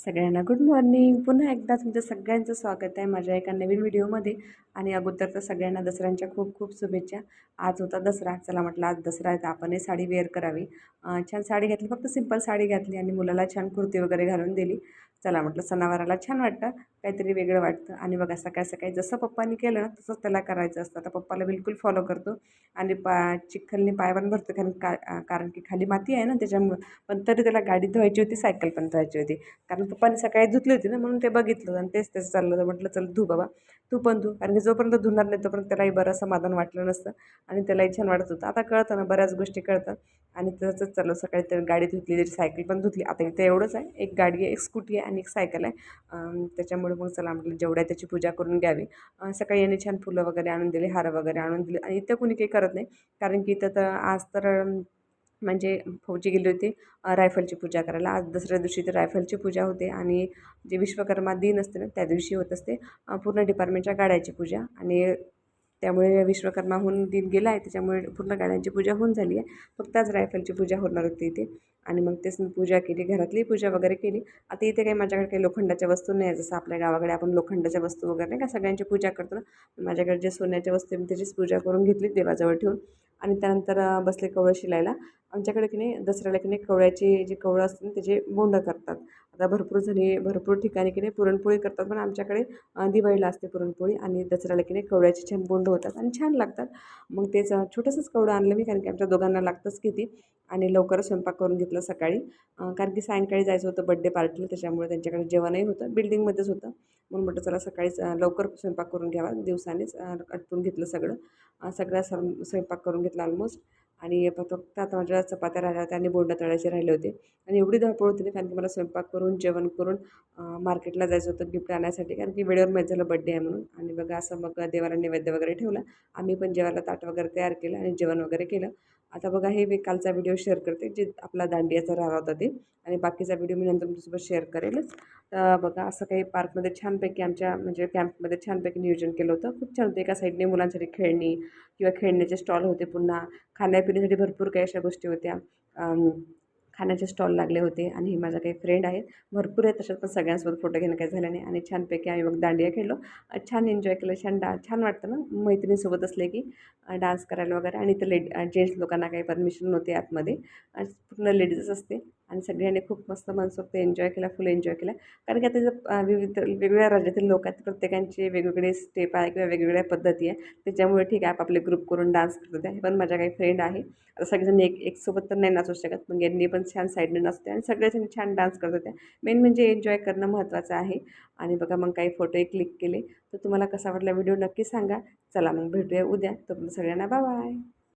सगळ्यांना good morning पुन्हा एकदा तुमचं सगळ्यांचं स्वागत आहे माझ्या एका नवीन व्हिडिओमध्ये आणि अगोदर तर सगळ्यांना दसऱ्यांच्या खूप खूप शुभेच्छा. आज होता दसरा. चला म्हटलं आज दसरा आहे तर आपणही साडी वेअर करावी. छान साडी घातली. फक्त सिंपल साडी घातली आणि मुलाला छान कुर्ती वगैरे घालून दिली. चला म्हटलं सणावाराला छान वाटतं काहीतरी वेगळं वाटतं. आणि बघा सकाळी सकाळी जसं पप्पांनी केलं ना तसंच त्याला करायचं असतं. आता पप्पाला बिलकुल फॉलो करतो. आणि पा चिखलने पाय पण भरतो कारण का कारण की खाली माती आहे ना त्याच्यामुळं. पण तरी त्याला गाडी धुवायची होती सायकल पण धुवायची होती. कारण पप्पाने सकाळी धुतली होती ना म्हणून ते बघितलं. आणि तेच तेच चाललं होतं. म्हटलं चल धू बाबा. तू पण धु. कारण की जोपर्यंत धुणार नाही तोपर्यंत त्यालाही बरं समाधान वाटलं नसतं. आणि त्यालाही छान वाटत होतं. आता कळतं ना बऱ्याच गोष्टी कळतात. आणि तसंच चाललं. सकाळी तर गाडी धुतली त्याची सायकल पण धुतली. आता इथे एवढंच आहे. एक गाडी आहे एक स्कूटी आहे. आणि एक सायकल आहे. त्याच्यामुळे मग चला म्हटलं जेवढ्या त्याची पूजा करून घ्यावी. सकाळी याने छान फुलं वगैरे आणून दिले हार वगैरे आणून दिले आणि इथं कोणी काही करत नाही. कारण की इथं तर आज तर म्हणजे फौजी गेली होती रायफलची पूजा करायला. आज दसऱ्या दिवशी तर रायफलची पूजा होते आणि जे विश्वकर्मा दिन असते ना त्या दिवशी होत असते पूर्ण डिपार्टमेंटच्या गाड्याची पूजा आणि त्यामुळे विश्वकर्माहून दिन गेला आहे त्याच्यामुळे पूर्ण गाड्यांची पूजा होऊन झाली आहे. फक्त आज रायफलची पूजा होणार होती इथे. आणि मग तेच पूजा केली घरातली पूजा वगैरे केली. आता इथे काही माझ्याकडे काही लोखंडाच्या वस्तू नाही आहे जसं आपल्या गावाकडे आपण लोखंडाच्या वस्तू वगैरे नाही का सगळ्यांची पूजा करतो ना माझ्याकडे जे सोन्याच्या वस्तू आहे मी त्याचीच पूजा करून घेतली देवाजवळ ठेवून. आणि त्यानंतर बसले कवळ शिलायला आमच्याकडे की नाही दसऱ्याला की नाही कवळ्याची जी कवळं असते ना त्याचे बोंड करतात. आता भरपूर जणी भरपूर ठिकाणी की नाही पुरणपोळी करतात पण आमच्याकडे दिवाळीला असते पुरणपोळी आणि दसऱ्याला की नाही कवळ्याची छान बोंड होतात आणि छान लागतात. मग तेच छोटंसंच कवडं आणलं मी कारण की आमच्या दोघांना लागतंच किती आणि लवकरच स्वयंपाक करून घेतलं सकाळी. कारण की सायंकाळी जायचं होतं बड्डे पार्टीला त्याच्यामुळे त्यांच्याकडे जेवणही होतं बिल्डिंगमध्येच होतं. म्हणून म्हटलं चला सकाळीच लवकर स्वयंपाक करून घ्यावा. दिवसानेच अ, आटपून घेतलं सगळं. सगळ्या सर स्वयंपाक करून घेतला ऑलमोस्ट आणि फक्त आता माझ्या चपात्या राहिल्या होत्या आणि बोंडा तळायचे राहिले होते. आणि एवढी धावपळ होती ना कारण की मला स्वयंपाक करून जेवण करून मार्केटला जायचं होतं गिफ्ट आणण्यासाठी कारण की वेळेवर माहीत झालं बड्डे आहे म्हणून. आणि बघा असं मग देवाला नैवेद्य वगैरे ठेवला. आम्ही पण जेवायला ताट वगैरे तयार केलं आणि जेवण वगैरे केलं. आता बघा हे मी कालचा व्हिडिओ शेअर करते जे आपला दांडियाचा राहिला होता ते. आणि बाकीचा व्हिडिओ मी नंतर तुमच्यासोबत शेअर करेलच. तर बघा असं काही पार्कमध्ये छानपैकी आमच्या म्हणजे कॅम्पमध्ये छानपैकी नियोजन केलं होतं. खूप छान होतं. एका साईडने मुलांसाठी खेळणी किंवा खेळण्याचे स्टॉल होते पुन्हा. खाण्यापिण्यासाठी भरपूर काही अशा गोष्टी होत्या. खाण्याचे स्टॉल लागले होते आणि हे माझा काही फ्रेंड आहेत भरपूर आहेत तशात पण सगळ्यांसोबत फोटो घेणं काही झालं नाही आणि छानपैकी आम्ही मग दांडिया खेळलो. छान एन्जॉय केलं. छान डा छान वाटतं ना मैत्रिणीसोबत असले की डान्स करायला वगैरे. आणि इथं लेड जेंट्स लोकांना काही परमिशन नव्हते आतमध्ये. पूर्ण लेडीजच असते. आणि सगळ्यांनी खूप मस्त मनसोक्त एन्जॉय केला फुल एन्जॉय केला. कारण की आता जर विविध वेगवेगळ्या राज्यातील लोक आहेत प्रत्येकांचे वेगवेगळे स्टेप आहे किंवा वेगवेगळ्या पद्धती आहे त्याच्यामुळे ठीक आहे आपापले ग्रुप करून डान्स करत होते पण माझ्या काही फ्रेंड आहे. आता सगळेजण एक एक सोबत तर नाही नाचू शकत पण यांनी पण छान साईडने नाचते आणि सगळेजण छान डान्स करत होत्या. मेन म्हणजे एन्जॉय करणं महत्त्वाचं आहे. आणि बघा मग काही फोटोही क्लिक केले. तर तुम्हाला कसा वाटला व्हिडिओ नक्की सांगा. चला मग भेटूया उद्या. तर सगळ्यांना बाय